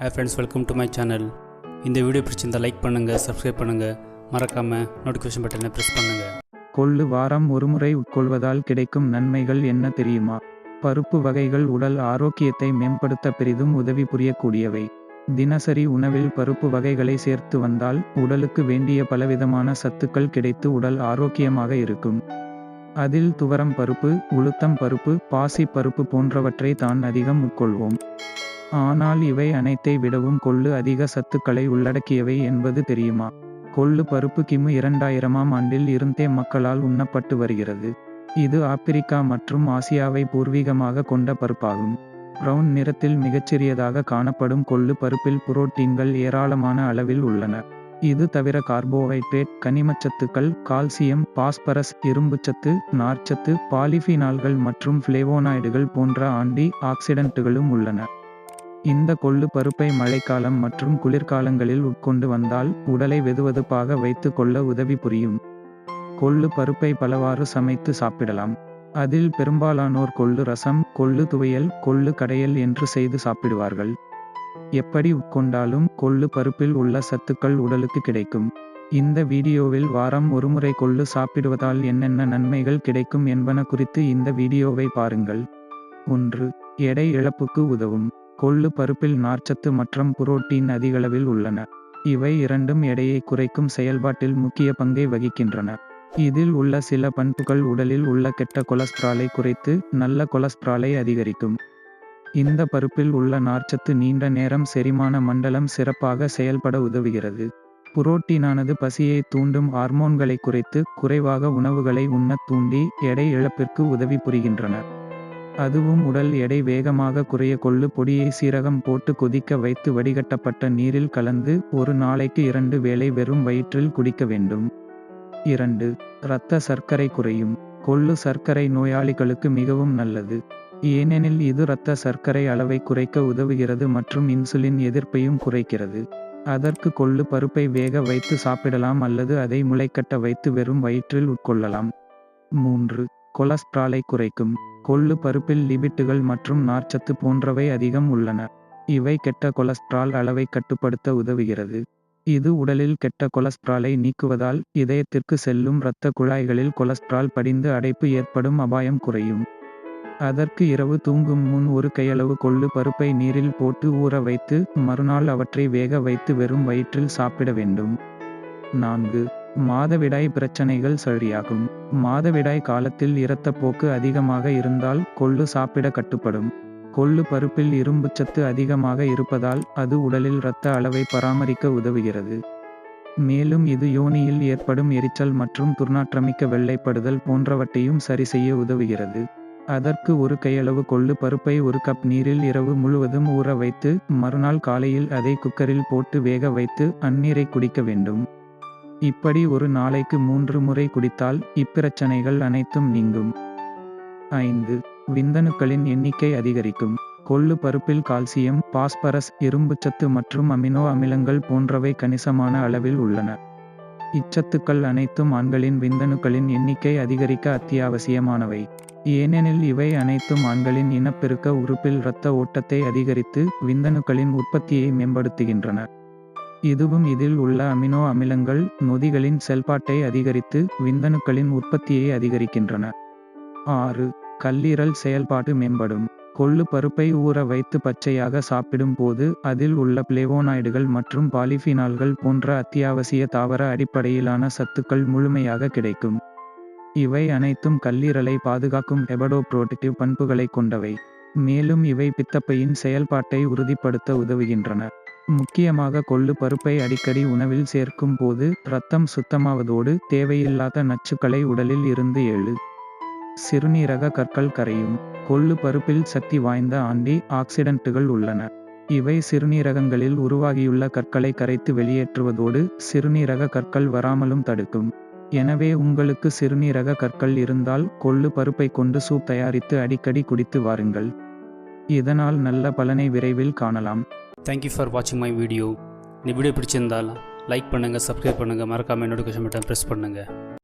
Hey friends welcome to my channel இந்த video பிடிச்சிருந்தால் like பண்ணுங்கள் சப்ஸ்கிரைப் பண்ணுங்கள் மறக்காமல் நோட்டிஃபிகேஷன் பட்டனை ப்ரெஸ் பண்ணுங்கள் கொள்ளு வாரம் ஒருமுறை உட்கொள்வதால் கிடைக்கும் நன்மைகள் என்ன தெரியுமா? பருப்பு வகைகள் உடல் ஆரோக்கியத்தை மேம்படுத்த பெரிதும் உதவி புரியக்கூடியவை. தினசரி உணவில் பருப்பு வகைகளை சேர்த்து வந்தால் உடலுக்கு வேண்டிய பலவிதமான சத்துக்கள் கிடைத்து உடல் ஆரோக்கியமாக இருக்கும். அதில் துவரம் பருப்பு உளுத்தம் பருப்பு பாசி பருப்பு போன்றவற்றை தான் அதிகம் உட்கொள்வோம். ஆனால் இவை அனைத்தை விடவும் கொள்ளு அதிக சத்துக்களை உள்ளடக்கியவை என்பது தெரியுமா? கொள்ளு பருப்பு கிமு இரண்டாயிரமாம் ஆண்டில் இருந்தே மக்களால் உண்ணப்பட்டு வருகிறது. இது ஆப்பிரிக்கா மற்றும் ஆசியாவை பூர்வீகமாக கொண்ட பருப்பாகும். பிரவுன் நிறத்தில் மிகச்சிறியதாக காணப்படும் கொள்ளு பருப்பில் புரோட்டீன்கள் ஏராளமான அளவில் உள்ளன. இது தவிர கார்போஹைட்ரேட் கனிமச்சத்துக்கள் கால்சியம் பாஸ்பரஸ் இரும்புச்சத்து நார்ச்சத்து பாலிஃபினால்கள் மற்றும் ஃப்ளேவோனாய்டுகள் போன்ற ஆண்டி ஆக்சிடென்ட்டுகளும் உள்ளன. இந்த கொள்ளு பருப்பை மழைக்காலம் மற்றும் குளிர்காலங்களில் உட்கொண்டு வந்தால் உடலை வெதுவெதுப்பாக வைத்து கொள்ள உதவி புரியும். கொள்ளு பருப்பை பலவாறு சமைத்து சாப்பிடலாம். அதில் பெரும்பாலானோர் கொள்ளு ரசம் கொள்ளு துவையல் கொள்ளு கடையல் என்று செய்து சாப்பிடுவார்கள். எப்படி உட்கொண்டாலும் கொள்ளு பருப்பில் உள்ள சத்துக்கள் உடலுக்கு கிடைக்கும். இந்த வீடியோவில் வாரம் ஒருமுறை கொள்ளு சாப்பிடுவதால் என்னென்ன நன்மைகள் கிடைக்கும் என்பன குறித்து இந்த வீடியோவை பாருங்கள். ஒன்று எடை இழப்புக்கு உதவும். கொள்ளு பருப்பில் நார்ச்சத்து மற்றும் புரோட்டீன் அதிகளவில் உள்ளன. இவை இரண்டும் எடையை குறைக்கும் செயல்பாட்டில் முக்கிய பங்கை வகிக்கின்றன. இதில் உள்ள சில பண்புகள் உடலில் உள்ள கெட்ட கொலஸ்ட்ராலை குறைத்து நல்ல கொலஸ்ட்ராலை அதிகரிக்கும். இந்த பருப்பில் உள்ள நார்ச்சத்து நீண்ட நேரம் செரிமான மண்டலம் சிறப்பாக செயல்பட உதவுகிறது. புரோட்டீனானது பசியை தூண்டும் ஹார்மோன்களை குறைத்து குறைவாக உணவுகளை உண்ணத் தூண்டி எடை இழப்பிற்கு உதவி புரிகின்றன. அதுவும் உடல் எடை வேகமாக குறைய கொள்ளு பொடியை சீரகம் போட்டு கொதிக்க வைத்து வடிகட்டப்பட்ட நீரில் கலந்து ஒரு நாளைக்கு இரண்டு வேளை வெறும் வயிற்றில் குடிக்க வேண்டும். இரண்டு இரத்த சர்க்கரை குறையும். கொள்ளு சர்க்கரை நோயாளிகளுக்கு மிகவும் நல்லது. ஏனெனில் இது இரத்த சர்க்கரை அளவை குறைக்க உதவுகிறது மற்றும் இன்சுலின் எதிர்ப்பையும் குறைக்கிறது. அதற்கு கொள்ளு பருப்பை வேக வைத்து சாப்பிடலாம் அல்லது அதை முளைக்கட்ட வைத்து வெறும் வயிற்றில் உட்கொள்ளலாம். மூன்று கொலஸ்ட்ராலை குறைக்கும் கொள்ளு பருப்பில் லிபிட்டுகள் மற்றும் நார்ச்சத்து போன்றவை அதிகம் உள்ளன. இவை கெட்ட கொலஸ்ட்ரால் அளவை கட்டுப்படுத்த உதவுகிறது. இது உடலில் கெட்ட கொலஸ்ட்ராலை நீக்குவதால் இதயத்திற்கு செல்லும் இரத்த குழாய்களில் கொலஸ்ட்ரால் படிந்து அடைப்பு ஏற்படும் அபாயம் குறையும். அதற்கு இரவு தூங்கும் முன் ஒரு கையளவு கொள்ளு பருப்பை நீரில் போட்டு ஊற வைத்து மறுநாள் அவற்றை வேக வைத்து வெறும் வயிற்றில் சாப்பிட வேண்டும். நான்கு மாதவிடாய் பிரச்சனைகள் சரியாகும். மாதவிடாய் காலத்தில் இரத்தப்போக்கு அதிகமாக இருந்தால் கொள்ளு சாப்பிட கட்டுப்படும். கொள்ளு பருப்பில் இரும்புச்சத்து அதிகமாக இருப்பதால் அது உடலில் இரத்த அளவை பராமரிக்க உதவுகிறது. மேலும் இது யோனியில் ஏற்படும் எரிச்சல் மற்றும் துர்நாற்றமிக்க வெள்ளைப்படுதல் போன்றவற்றையும் சரி செய்ய உதவுகிறது. அதற்கு ஒரு கையளவு கொள்ளு பருப்பை ஒரு கப் நீரில் இரவு முழுவதும் ஊற வைத்து மறுநாள் காலையில் அதை குக்கரில் போட்டு வேக வைத்து அந்நீரை குடிக்க வேண்டும். இப்படி ஒரு நாளைக்கு மூன்று முறை குடித்தால் இப்பிரச்சனைகள் அனைத்தும் நீங்கும். ஐந்து. விந்தணுக்களின் எண்ணிக்கை அதிகரிக்கும். கொள்ளு பருப்பில் கால்சியம் பாஸ்பரஸ் இரும்புச்சத்து மற்றும் அமினோ அமிலங்கள் போன்றவை கணிசமான அளவில் உள்ளன. இச்சத்துக்கள் அனைத்தும் ஆண்களின் விந்தணுக்களின் எண்ணிக்கை அதிகரிக்க அத்தியாவசியமானவை. ஏனெனில் இவை அனைத்தும் ஆண்களின் இனப்பெருக்க உறுப்பில் இரத்த ஓட்டத்தை அதிகரித்து விந்தணுக்களின் உற்பத்தியை மேம்படுத்துகின்றன. இதுவும் இதில் உள்ள அமினோ அமிலங்கள் நொதிகளின் செயல்பாட்டை அதிகரித்து விந்தணுக்களின் உற்பத்தியை அதிகரிக்கின்றன. ஆறு கல்லீரல் செயல்பாடு மேம்படும். கொள்ளு பருப்பை ஊற வைத்து பச்சையாக சாப்பிடும் போது அதில் உள்ள பிளேவோனாய்டுகள் மற்றும் பாலிஃபினால்கள் போன்ற அத்தியாவசிய தாவர அடிப்படையிலான சத்துக்கள் முழுமையாக கிடைக்கும். இவை அனைத்தும் கல்லீரலை பாதுகாக்கும் ஹெபடோப்ரோட்டிவ் பண்புகளை கொண்டவை. மேலும் இவை பித்தப்பையின் செயல்பாட்டை உறுதிப்படுத்த உதவுகின்றன. முக்கியமாக கொள்ளு பருப்பை அடிக்கடி உணவில் சேர்க்கும் போது இரத்தம் சுத்தமாவதோடு தேவையில்லாத நச்சுக்களை உடலில் இருந்து எழு. சிறுநீரக கற்கள் கரையும். கொள்ளு பருப்பில் சக்தி வாய்ந்த ஆண்டி ஆக்சிடென்ட்டுகள் உள்ளன. இவை சிறுநீரகங்களில் உருவாகியுள்ள கற்களை கரைத்து வெளியேற்றுவதோடு சிறுநீரக கற்கள் வராமலும் தடுக்கும். எனவே உங்களுக்கு சிறுநீரக கற்கள் இருந்தால் கொள்ளு பருப்பை கொண்டு சூப் தயாரித்து அடிக்கடி குடித்து வாருங்கள். இதனால் நல்ல பலனை விரைவில் காணலாம். தேங்க்யூ ஃபார் வாட்சிங் மை வீடியோ இந்த வீடியோ பிடிச்சிருந்தால் லைக் பண்ணுங்கள் சப்ஸ்கிரைப் பண்ணுங்கள் மறக்காமல் நோட்டிஃபிகேஷன் பட்டன் ப்ரெஸ் பண்ணுங்கள்